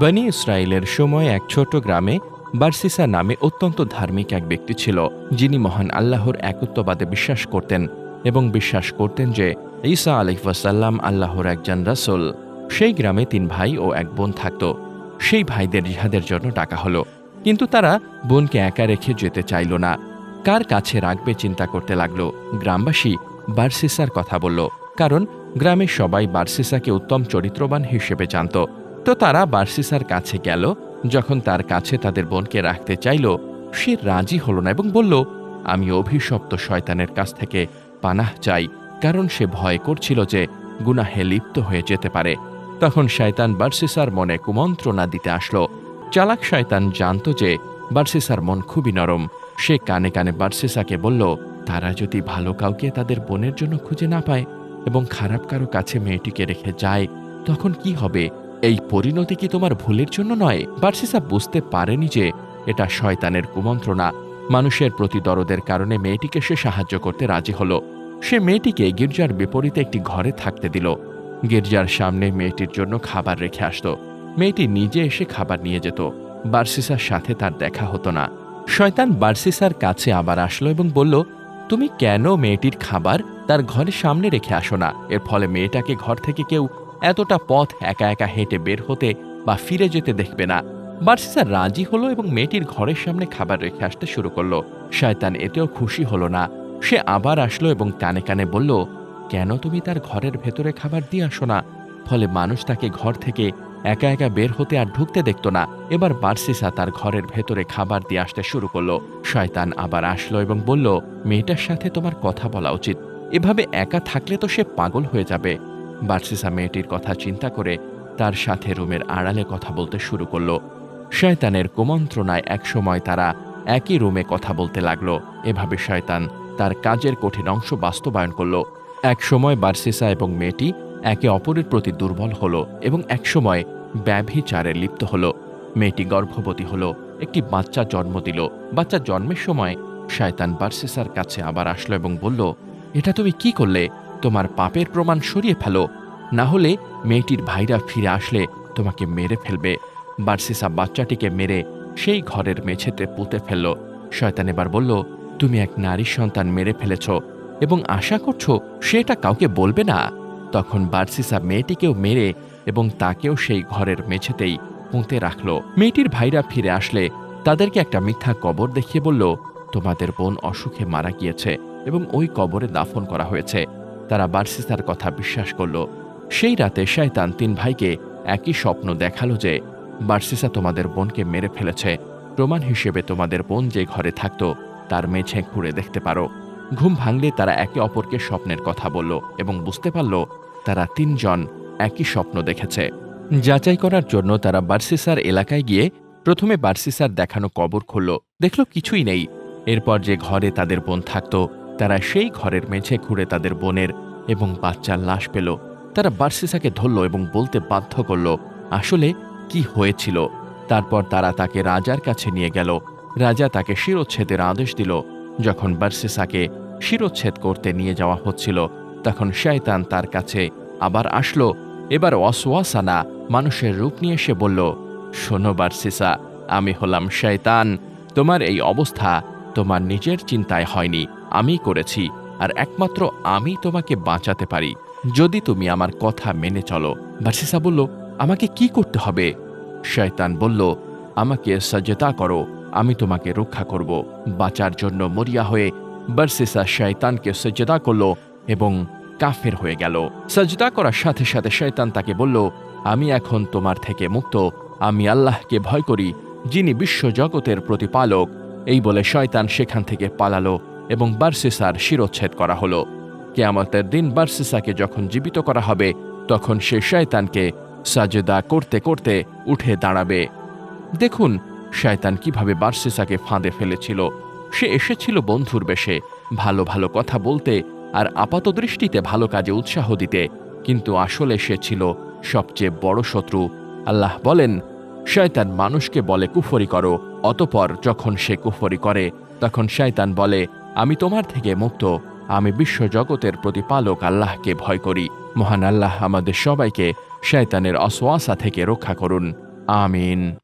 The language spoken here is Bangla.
বনি ইসরায়েলের সময় এক ছোট গ্রামে বার্সিসা নামে অত্যন্ত ধার্মিক এক ব্যক্তি ছিল, যিনি মহান আল্লাহর একত্ববাদে বিশ্বাস করতেন এবং বিশ্বাস করতেন যে ঈসা আলিফাসাল্লাম আল্লাহর একজন রাসূল। সেই গ্রামে তিন ভাই ও এক বোন থাকত। সেই ভাইদের জিহাদের জন্য ডাকা হলো। কিন্তু তারা বোনকে একা রেখে যেতে চাইল না। কার কাছে রাখবে চিন্তা করতে লাগল। গ্রামবাসী বার্সিসার কথা বলল, কারণ গ্রামের সবাই বার্সিসাকে উত্তম চরিত্রবান হিসেবে জানত। তো তারা বার্সিসার কাছে গেল, যখন তার কাছে তাদের বোনকে রাখতে চাইল, সে রাজি হল না এবং বলল, আমি অভিশপ্ত শয়তানের কাছ থেকে পানাহ চাই, কারণ সে ভয় করছিল যে গুনাহে লিপ্ত হয়ে যেতে পারে। তখন শয়তান বার্সিসার মনে কুমন্ত্রণা দিতে আসলো। চালাক শয়তান জানত যে বার্সিসার মন খুবই নরম। সে কানে কানে বার্সিসাকে বলল, তারা যদি ভালো কাউকে তাদের বোনের জন্য খুঁজে না পায় এবং খারাপ কারও কাছে মেয়েটিকে রেখে যায়, তখন কি হবে? এই পরিণতি কি তোমার ভুলের জন্য নয়? বার্সিসা বুঝতে পারেনি যে এটা শয়তানের কুমন্ত্রণা। মানুষের প্রতি দরদের কারণে মেয়েটিকে সে সাহায্য করতে রাজি হলো। সে মেয়েটিকে গির্জার বিপরীতে একটি ঘরে থাকতে দিল। গির্জার সামনে মেয়েটির জন্য খাবার রেখে আসতো। মেয়েটি নিজে এসে খাবার নিয়ে যেত। বার্সিসার সাথে তার দেখা হতো না। শয়তান বার্সিসার কাছে আবার আসলো এবং বলল, তুমি কেন মেয়েটির খাবার তার ঘরের সামনে রেখে আসো না? এর ফলে মেয়েটাকে ঘর থেকে কেউ এতটা পথ একা একা হেঁটে বের হতে বা ফিরে যেতে দেখবে না। বার্সিসা রাজি হলো এবং মেয়েটির ঘরের সামনে খাবার রেখে আসতে শুরু করল। শয়তান এতেও খুশি হলো না। সে আবার আসলো এবং কানে কানে বলল, কেন তুমি তার ঘরের ভেতরে খাবার দিয়ে আসো না? ফলে মানুষ তাকে ঘর থেকে একা একা বের হতে আর ঢুকতে দেখতো না। এবার বার্সিসা তার ঘরের ভেতরে খাবার দিয়ে আসতে শুরু করল। শয়তান আবার আসলো এবং বলল, মেয়েটার সাথে তোমার কথা বলা উচিত। এভাবে একা থাকলে তো সে পাগল হয়ে যাবে। বার্সিসা মেয়েটির কথা চিন্তা করে তার সাথে রুমের আড়ালে কথা বলতে শুরু করল। শয়তানের কুমন্ত্রণায় একসময় তারা একই রুমে কথা বলতে লাগল। এভাবে শয়তান তার কাজের কঠিন অংশ বাস্তবায়ন করল। একসময় বার্সিসা এবং মেয়েটি একে অপরের প্রতি দুর্বল হলো এবং একসময় ব্যভিচারে লিপ্ত হলো। মেয়েটি গর্ভবতী হলো, একটি বাচ্চা জন্ম দিল। বাচ্চা জন্মের সময় শয়তান বার্সিসার কাছে আবার আসলো এবং বলল, এটা তুমি কি করলে? তোমার পাপের প্রমাণ সরিয়ে ফেলো। না হলে মেয়েটির ভাইরা ফিরে আসলে তোমাকে মেরে ফেলবে। বার্সিসা বাচ্চাটিকে মেরে সেই ঘরের মেঝেতে পুঁতে ফেলল। শয়তান এবার বলল, তুমি এক নারী সন্তান মেরে ফেলেছ এবং আশা করছ সেটা কাউকে বলবে না? তখন বার্সিসা মেয়েটিকেও মেরে এবং তাকেও সেই ঘরের মেঝেতেই পুঁতে রাখল। মেয়েটির ভাইরা ফিরে আসলে তাদেরকে একটা মিথ্যা কবর দেখিয়ে বলল, তোমাদের বোন অসুখে মারা গিয়েছে এবং ওই কবরে দাফন করা হয়েছে। তারা বার্সিসার কথা বিশ্বাস করল। সেই রাতে শয়তান তিন ভাইকে একই স্বপ্ন দেখাল যে বার্সিসা তোমাদের বোনকে মেরে ফেলেছে। প্রমাণ হিসেবে তোমাদের বোন যে ঘরে থাকতো, তার মেঝে ঘুরে দেখতে পারো। ঘুম ভাঙলে তারা একে অপরকে স্বপ্নের কথা বলল এবং বুঝতে পারল তারা তিনজন একই স্বপ্ন দেখেছে। যাচাই করার জন্য তারা বার্সিসার এলাকায় গিয়ে প্রথমে বার্সিসার দেখানো কবর খুলল। দেখল কিছুই নেই। এরপর যে ঘরে তাদের বোন থাকত তারা সেই ঘরের মেঝে ঘুরে তাদের বোনের এবং বাচ্চার লাশ পেল। তারা বার্সিসাকে ধরল এবং বলতে বাধ্য করল, আসলে কি হয়েছিল? তারপর তারা তাকে রাজার কাছে নিয়ে গেল। রাজা তাকে শিরোচ্ছেদের আদেশ দিল। যখন বার্সিসাকে শিরোচ্ছেদ করতে নিয়ে যাওয়া হচ্ছিল, তখন শয়তান তার কাছে আবার আসলো। এবার অসওয়াসানা মানুষের রূপ নিয়ে এসে বলল, শোনো বার্সিসা, আমি হলাম শয়তান। তোমার এই অবস্থা তোমার নিজের চিন্তায় হয়নি। আমি করেছি, আর একমাত্র আমি তোমাকে বাঁচাতে পারি। যদি তুমি আমার কথা মেনে চলো। বার্সিসা বলল, আমাকে কি করতে হবে? শয়তান বলল, আমাকে সজ্জতা করো, আমি তোমাকে রক্ষা করব। বাঁচার জন্য মরিয়া হয়ে বার্সিসা শয়তানকে সজ্জতা করল এবং কাফের হয়ে গেল। সজদা করার সাথে সাথে শয়তান তাকে বলল, আমি এখন তোমার থেকে মুক্ত। আমি আল্লাহকে ভয় করি, যিনি বিশ্বজগতের প্রতিপালক। এই বলে শয়তান সেখান থেকে পালালো। এবং বার্সিসার শিরোচ্ছেদ করা হলো। কেয়ামতের দিন বার্সিসাকে যখন জীবিত করা হবে, তখন সে শয়তানকে সাজেদা করতে করতে উঠে দাঁড়াবে। দেখুন, শয়তান কীভাবে বার্সিসাকে ফাঁদে ফেলেছিল। সে এসেছিল বন্ধুর বেশে, ভালো ভালো কথা বলতে আর আপাত দৃষ্টিতে ভালো কাজে উৎসাহ দিতে। কিন্তু আসলে সে ছিল সবচেয়ে বড় শত্রু। আল্লাহ বলেন, শয়তান মানুষকে বলে কুফরি করো, অতপর যখন সে কুফরি করে, তখন শয়তান বলে আমি তোমার থেকে মুক্ত। আমি বিশ্বজগতের প্রতিপালক আল্লাহকে ভয় করি। মহান আল্লাহ আমাদের সবাইকে শয়তানের অসোয়াসা থেকে রক্ষা করুন। আমিন।